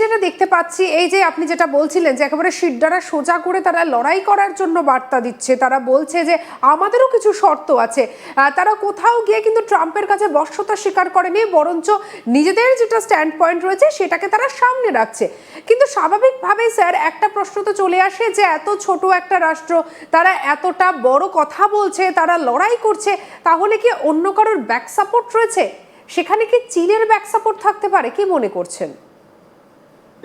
যেটা দেখতে পাচ্ছি, এই যে আপনি যেটা বলছিলেন যে একেবারে শিরদারা সোজা করে তারা লড়াই করার জন্য বার্তা দিচ্ছে, তারা বলছে যে আমাদেরও কিছু শর্ত আছে। তারা কোথাও গিয়ে কিন্তু ট্রাম্পের কাছে বর্ষতা স্বীকার করেনি, বরঞ্চ নিজেদের যেটা স্ট্যান্ড পয়েন্ট রয়েছে সেটাকে তারা সামনে রাখছে। কিন্তু স্বাভাবিকভাবেই স্যার, একটা প্রশ্ন তো চলে আসে যে এত ছোট একটা রাষ্ট্র, তারা এতটা বড় কথা বলছে, তারা লড়াই করছে, তাহলে কি অন্য কারোর ব্যাক সাপোর্ট রয়েছে? সেখানে কি চীনের ব্যাক সাপোর্ট থাকতে পারে? কি মনে করছেন?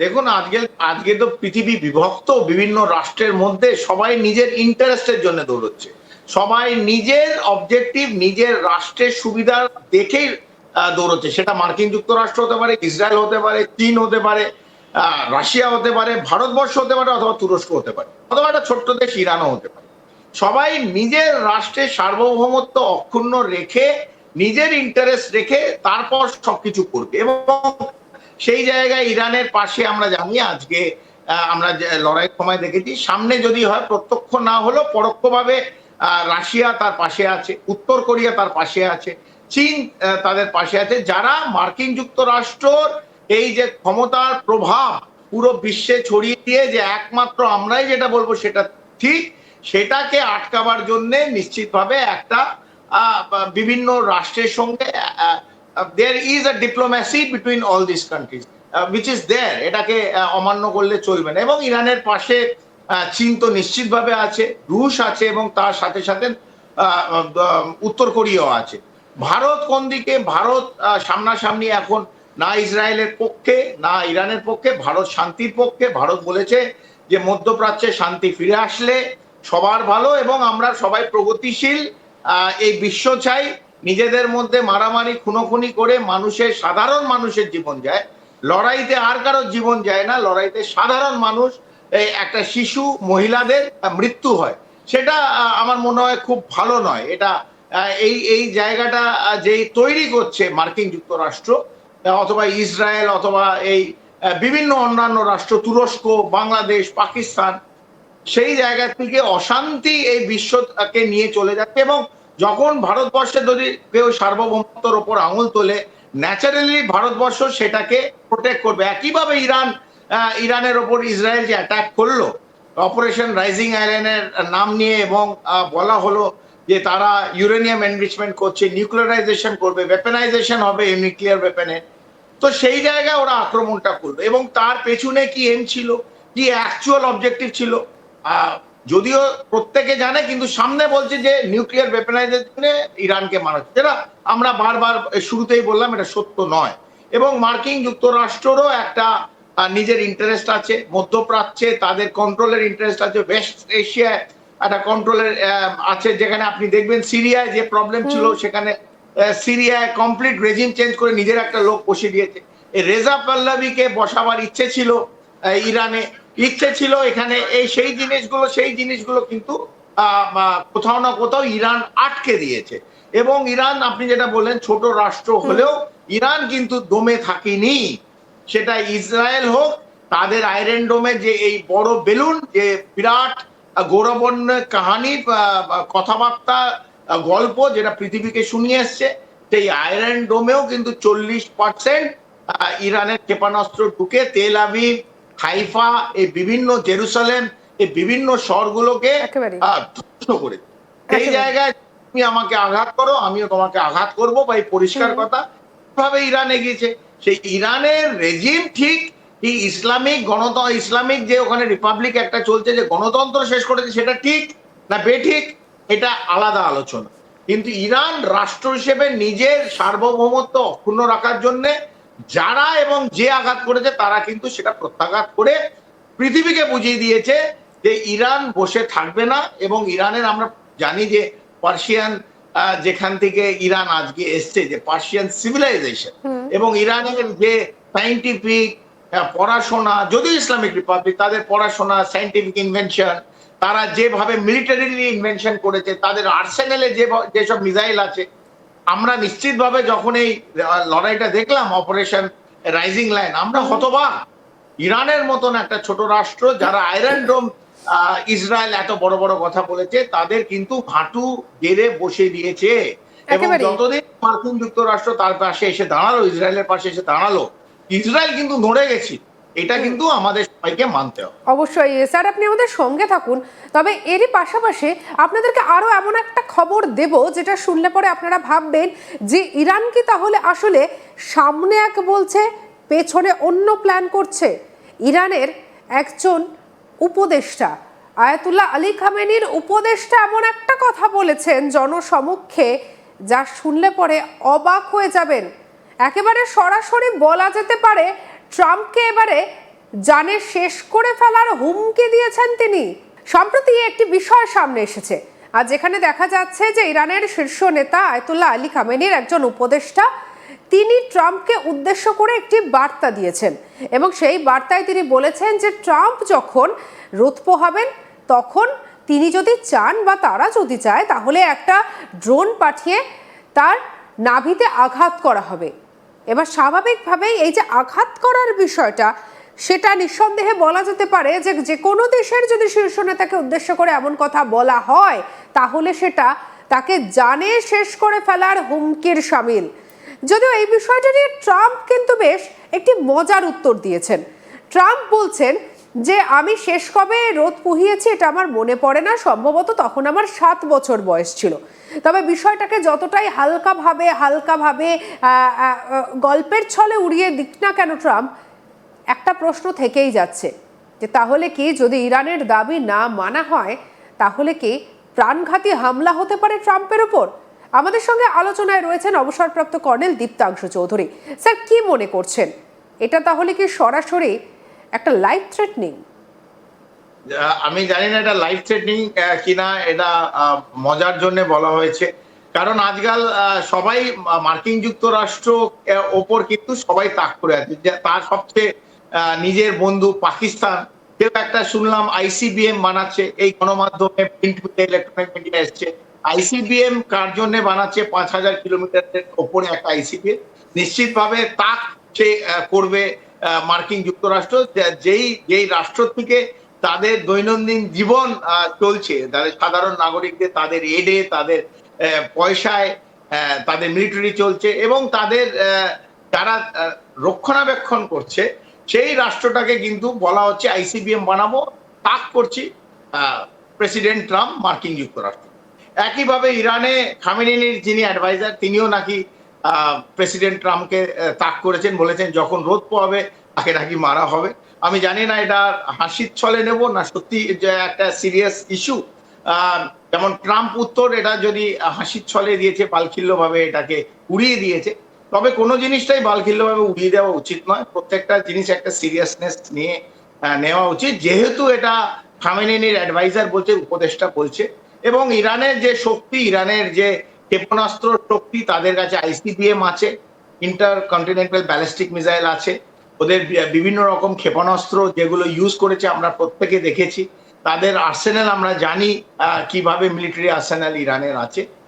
দেখুন, আজকে আজকে তো পৃথিবী বিভক্ত, বিভিন্ন রাষ্ট্রের মধ্যে সবাই নিজের ইন্টারেস্টের জন্য দৌড়চ্ছে। সবাই নিজের অবজেক্টিভ নিজের রাষ্ট্রের সুবিধা দেখেই দৌড়চ্ছে। সেটা মার্কিন যুক্তরাষ্ট্র হতে পারে, ইসরায়েল হতে পারে, চীন হতে পারে রাশিয়া হতে পারে, ভারতবর্ষ হতে পারে, অথবা তুরস্ক হতে পারে, অথবা একটা ছোট্ট দেশ ইরানও হতে পারে। সবাই নিজের রাষ্ট্রের সার্বভৌমত্ব অক্ষুণ্ণ রেখে, নিজের ইন্টারেস্ট রেখে তারপর সবকিছু করবে। এবং সেই জায়গায় ইরানের পাশে আমরা জানি আজকে আমরা লড়াইয়ের সময় দেখেছি, সামনে যদি হয় প্রত্যক্ষ না হলেও পরোক্ষভাবে রাশিয়া তার পাশে আছে, উত্তর কোরিয়া তার পাশে আছে, চীন তাদের পাশে আছে, যারা মার্কিন যুক্তরাষ্ট্রর এই যে ক্ষমতার প্রভাব পুরো বিশ্বে ছড়িয়ে দিয়ে যে একমাত্র আমরাই যেটা বলব সেটা ঠিক, সেটাকে আটকাবার জন্য নিশ্চিতভাবে একটা বিভিন্ন রাষ্ট্রের সঙ্গে there is a diplomacy between all this countries which is there এটাকে আহ, অমান্য করলে চলবে না। এবং ইরানের পাশে আহ, চীন তো নিশ্চিতভাবে আছে রুশ আছে এবং তার সাথে সাথে আহ, উত্তর কোরিয়াও আছে। ভারত কোন দিকে? ভারত সামনাসামনি এখন না ইসরায়েলের পক্ষে না ইরানের পক্ষে ভারত শান্তির পক্ষে। ভারত বলেছে যে মধ্যপ্রাচ্যে শান্তি ফিরে আসলে সবার ভালো এবং আমরা সবাই প্রগতিশীল এই বিশ্ব চাই। নিজেদের মধ্যে মারামারি, খুনোখুনি করে মানুষের, সাধারণ মানুষের জীবন যায়। লড়াইতে আর কারোর জীবন যায় না। লড়াইতে সাধারণ মানুষ একটা শিশু, মহিলাদের মৃত্যু হয়। সেটা আমার মনে হয় খুব ভালো নয়। এটা এই এই জায়গাটা যেই তৈরি করছে মার্কিন যুক্তরাষ্ট্র অথবা ইসরায়েল, অথবা এই বিভিন্ন অন্যান্য রাষ্ট্র, তুরস্ক, বাংলাদেশ, পাকিস্তান, সেই জায়গা থেকে অশান্তি এই বিশ্বকে নিয়ে চলে যাচ্ছে এবং যখন ভারতবর্ষে যদি কেউ সার্বভৌমত্বর ওপর আঙুল তোলে ন্যাচারালি ভারতবর্ষ সেটাকে প্রোটেক্ট করবে। একইভাবে ইরান ইরানের ওপর ইসরায়েল যে অ্যাটাক করল অপারেশন রাইজিং আইল্যান্ডের নাম নিয়ে এবং বলা হলো যে তারা ইউরেনিয়াম এনরিচমেন্ট করছে নিউক্লিয়ারাইজেশন করবে ওয়েপেনাইজেশন হবে নিউক্লিয়ার ওয়েপেনের তো সেই জায়গায় ওরা আক্রমণটা করল এবং তার পেছনে কি এম ছিল? কি অ্যাকচুয়াল অবজেক্টিভ ছিল? যদিও প্রত্যেকে জানে কিন্তু সামনে বলছে যে নিউক্লিয়ার ওয়েপেনাইজেশনে ইরানকে মারা হচ্ছে যেটা আমরা বারবার শুরুতেই বললাম এটা সত্য নয়। এবং মার্কিন যুক্তরাষ্ট্ররও একটা নিজের ইন্টারেস্ট আছে মধ্যপ্রাচ্যে তাদের কন্ট্রোলের ইন্টারেস্ট আছে ওয়েস্ট এশিয়ায় একটা কন্ট্রোলের আছে যেখানে আপনি দেখবেন সিরিয়ায় যে প্রবলেম ছিল সেখানে সিরিয়ায় কমপ্লিট রেজিম চেঞ্জ করে নিজের একটা লোক বসে দিয়েছে। রেজা পাল্লাবিকে বসাবার ইচ্ছে ছিল ইরানে। ইচ্ছে ছিল এখানে এই সেই জিনিসগুলো সেই জিনিসগুলো কিন্তু কোথাও না কোথাও ইরান আটকে দিয়েছে। এবং ইরান আপনি যেটা বললেন ছোট রাষ্ট্র হলেও ইরান কিন্তু দমে থাকেনি। সেটা ইসরায়েল হোক তাদের আয়রন ডোমে যে এই বড় বেলুন যে বিরাট গৌরবর্ণ কাহানি কথাবার্তা গল্প যেটা পৃথিবীকে শুনিয়ে এসছে সেই আয়রন ডোমেও কিন্তু চল্লিশ পার্সেন্ট ইরানের ক্ষেপণাস্ত্র ঢুকে তেল আবিব হাইফা এই বিভিন্ন জেরুসালেম এই বিভিন্ন শহরগুলোকে ধ্বংস করে একেবারে। জায়গায় তুমি আমাকে আঘাত করো আমিও তোমাকে আঘাত করব বা এই পরিষ্কার কথা ভাবে ইরান এগিয়েছে? সেই ইরানের রেজিম ঠিক এই ইসলামিক গণতন্ত্র ইসলামিক যে ওখানে রিপাবলিক একটা চলছে যে গণতন্ত্র শেষ করেছে সেটা ঠিক না বেঠিক এটা আলাদা আলোচনা। কিন্তু ইরান রাষ্ট্র হিসেবে নিজের সার্বভৌমত্ব অক্ষুণ্ণ রাখার জন্য যারা এবং যে আঘাত করেছে তারা কিন্তু সেটা প্রত্যাঘাত করে পৃথিবীকে বুঝিয়ে দিয়েছে যে ইরান বসে থাকবে না এবং ইরানের আমরা জানি যে পার্সিয়ান যেখান থেকে ইরান আজকে এসছে যে পার্সিয়ান সিভিলাইজেশন এবং ইরানের যে সাইন্টিফিক পড়াশোনা যদিও ইসলামিক রিপাবলিক তাদের পড়াশোনা সাইন্টিফিক ইনভেনশন তারা যেভাবে মিলিটারিলি ইনভেনশন করেছে তাদের আর্সেনালে যে যেসব মিসাইল আছে আমরা নিশ্চিতভাবে যখন এই লড়াইটা দেখলাম অপারেশন রাইজিং লাইন আমরা হতবাক। ইরানের মতন একটা ছোট রাষ্ট্র যারা আয়রন ডোম আহ, ইসরায়েল এত বড় বড় কথা বলেছে তাদের কিন্তু হাঁটু গেড়ে বসে দিয়েছে। এবং যতদিন মার্কিন যুক্তরাষ্ট্র তার পাশে এসে দাঁড়াল ইসরায়েলের পাশে এসে দাঁড়াল ইসরায়েল কিন্তু নড়ে গেছি। এটা কিন্তু আমাদের সবাইকে মানতে হবে। অবশ্যই স্যার আপনি আমাদের সঙ্গে থাকুন। তবে এরই পাশাপাশি আপনাদেরকে আরও এমন একটা খবর দেব যেটা শুনলে পরে আপনারা ভাববেন যে ইরান কি তাহলে আসলে সামনে এক বলছে পেছনে অন্য প্ল্যান করছে। ইরানের একজন উপদেষ্টা আয়াতুল্লাহ আলী খামেনির উপদেষ্টা এমন একটা কথা বলেছেন জনসমক্ষে যা শুনলে পরে অবাক হয়ে যাবেন। একেবারে সরাসরি বলা যেতে পারে ট্রাম্পকে এবারে জানে শেষ করে ফেলার হুমকি দিয়েছেন তিনি। সম্প্রতি একটি বিষয় সামনে এসেছে। আর যেখানে দেখা যাচ্ছে যে ইরানের শীর্ষ নেতা আয়তুল্লাহ আলী খামেনির একজন উপদেষ্টা তিনি ট্রাম্পকে উদ্দেশ্য করে একটি বার্তা দিয়েছেন এবং সেই বার্তায় তিনি বলেছেন যে ট্রাম্প যখন রোদ পোহাবেন তখন তিনি যদি চান বা তারা যদি চায়, তাহলে একটা ড্রোন পাঠিয়ে তার নাভিতে আঘাত করা হবে। এবার স্বাভাবিকভাবেই এই যে আঘাত করার বিষয়টা, সেটা নিঃসন্দেহে বলা যেতে পারে যে যে কোনো দেশের যদি শীর্ষ নেতাকে উদ্দেশ্য করে এমন কথা বলা হয়, তাহলে সেটা তাকে জানে শেষ করে ফেলার হুমকির সামিল। যদিও এই বিষয়টা নিয়ে ট্রাম্প কিন্তু বেশ একটি মজার উত্তর দিয়েছেন। ট্রাম্প বলছেন যে আমি শেষ কবে রোদ পুহিয়েছি, এটা আমার মনে পড়ে না। সম্ভবত তখন আমার সাত বছর বয়স ছিল। তবে বিষয়টাকে যতটাই হালকাভাবে হালকাভাবে গল্পের ছলে উড়িয়ে দিক না কেন ট্রাম্প, একটা প্রশ্ন থেকেই যাচ্ছে যে, তাহলে কি যদি ইরানের দাবি না মানা হয়, তাহলে কি প্রাণঘাতী হামলা হতে পারে ট্রাম্পের উপর আমাদের সঙ্গে আলোচনায় রয়েছেন অবসরপ্রাপ্ত কর্নেল দীপ্তাংশু চৌধুরী। স্যার, কি মনে করছেন? এটা তাহলে কি সরাসরি একটা লাইফ থ্রেটনিং আমি জানি না এটা লাইফ থ্রেটনিং কিনা, এটা মজার জন্য বলা হয়েছে। কারণ আজকাল সবাই মার্কিন যুক্তরাষ্ট্র ওপর কিন্তু সবাই তাক করে আছে। তার সবচেয়ে নিজের বন্ধু পাকিস্তান, কেউ একটা শুনলাম আইসিবিএম বানাচ্ছে, এই গণমাধ্যমে প্রিন্ট মিডিয়া ইলেকট্রনিক মিডিয়া এসছে। আইসিবিএম কার জন্য বানাচ্ছে? পাঁচ হাজার কিলোমিটারের ওপরে একটা আইসিবিএম নিশ্চিতভাবে তাক সে করবে। মার্কিন যুক্তরাষ্ট্র যেই যেই রাষ্ট্র থেকে তাদের দৈনন্দিন জীবন চলছে, তাদের সাধারণ নাগরিকদের তাদের এডে তাদের পয়সায় তাদের মিলিটারি চলছে এবং তাদের যারা রক্ষণাবেক্ষণ করছে, সেই রাষ্ট্রটাকে কিন্তু বলা হচ্ছে আইসিবিএম বানাবো, তাক করছি প্রেসিডেন্ট ট্রাম্প মার্কিন যুক্তরাষ্ট্র। একইভাবে ইরানে খামেনির যিনি অ্যাডভাইজার তিনিও নাকি প্রেসিডেন্ট ট্রাম্পকে তাক করেছেন, বলেছেন যখন রোদ পোয়াবে তাকে নাকি মারা হবে। আমি জানি না এটা হাসির ছলে নেব না সত্যি একটা সিরিয়াস ইস্যু যেমন ট্রাম্প উত্তর, এটা যদি হাসির ছলে দিয়েছে বালখিল্য ভাবে এটাকে উড়িয়ে দিয়েছে, তবে কোনো জিনিসটাই বালখিল্য ভাবে উড়িয়ে দেওয়া উচিত নয়। প্রত্যেকটা জিনিস একটা সিরিয়াসনেস নিয়ে নেওয়া উচিত। যেহেতু এটা খামেনির অ্যাডভাইজার বলছে, উপদেষ্টা বলছে, এবং ইরানের যে শক্তি, ইরানের যে ক্ষেপণাস্ত্র শক্তি তাদের কাছে আইসিবিএম আছে ইন্টার কন্টিনেন্টাল ব্যালিস্টিক মিসাইল আছে, ওদের বিভিন্ন রকম ক্ষেপণাস্ত্র যেগুলো ইউজ করেছে আমরা প্রত্যেকে দেখেছি। তাদের আর্সেনাল আমরা জানি কীভাবে মিলিটারি আর্সেনাল ইরানের আছে।